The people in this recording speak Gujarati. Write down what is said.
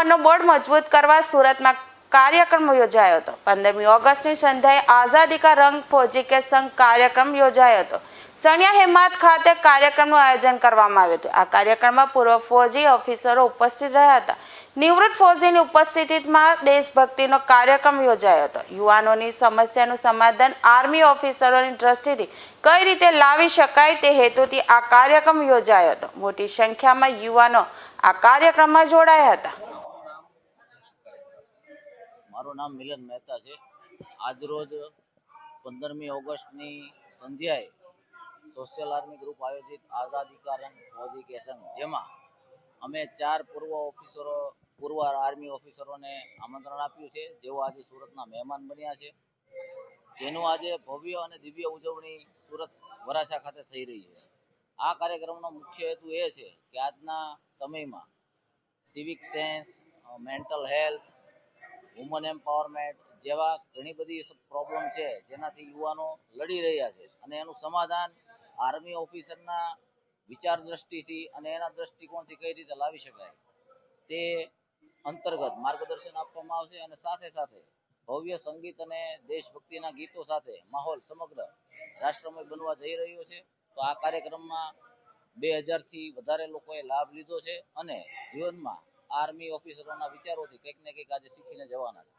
મનોબળ મજબૂત કરવા સુરતમાં કાર્યક્રમ યોજાયો હતો. પંદરમી ઓગસ્ટની સંધ્યાએ આઝાદી કા રંગ ફૌજી કે સંઘ કાર્યક્રમ યોજાયો હતો. સણિયા હેમાત ખાતે કાર્યક્રમનું આયોજન કરવામાં આવ્યું હતું. આ કાર્યક્રમમાં પૂર્વ ફૌજી ઓફિસરો ઉપસ્થિત રહ્યા હતા. નિવૃત્ત ફૌજીની ઉપસ્થિતિમાં દેશભક્તિનો કાર્યક્રમ યોજાયો હતો. યુવાનોની સમસ્યાનું સમાધાન આર્મી ઓફિસરોની દ્રષ્ટિથી કઈ રીતે લાવી શકાય તે હેતુથી આ કાર્યક્રમ યોજાયો હતો. મોટી સંખ્યામાં યુવાનો આ કાર્યક્રમમાં જોડાયા હતા. મારું નામ મિલન મહેતા છે. આજરોજ પંદરમી ઓગસ્ટની સંધ્યાએ સોશિયલ આર્મી ગ્રુપ આયોજિત આઝાદી કા રંગ ફૌજી કે સંઘ જેમાં અમે ચાર પૂર્વ ઓફિસરો પૂર્વ આર્મી ઓફિસરોને આમંત્રણ આપ્યું છે. જેઓ આજે સુરતના મહેમાન બન્યા છે. જેનું આજે ભવ્ય અને દિવ્ય ઉજવણી સુરત વરાછા ખાતે થઈ રહી છે. આ કાર્યક્રમનો મુખ્ય હેતુ એ છે કે આજના સમયમાં civic sense mental health woman empowerment જેવા ઘણી બધી પ્રોબ્લેમ છે, જેનાથી યુવાનો લડી રહ્યા છે. અને એનું સમાધાન આર્મી ઓફિસરના વિચાર દ્રષ્ટિથી અને એના દ્રષ્ટિકોણથી કઈ રીતે લાવી શકાય તે અંતર્ગત માર્ગદર્શન આપવામાં આવશે અને સાથે સાથે ભવ્ય સંગીત અને દેશભક્તિના ગીતો સાથે માહોલ સમગ્ર રાષ્ટ્રમય બનવા જઈ રહ્યો છે. તો આ કાર્યક્રમમાં બે હજારથી વધારે લોકોએ લાભ લીધો છે અને જીવનમાં આર્મી ઓફિસરોના વિચારોથી કંઈક ને કંઈક આજે શીખીને જવાના છે.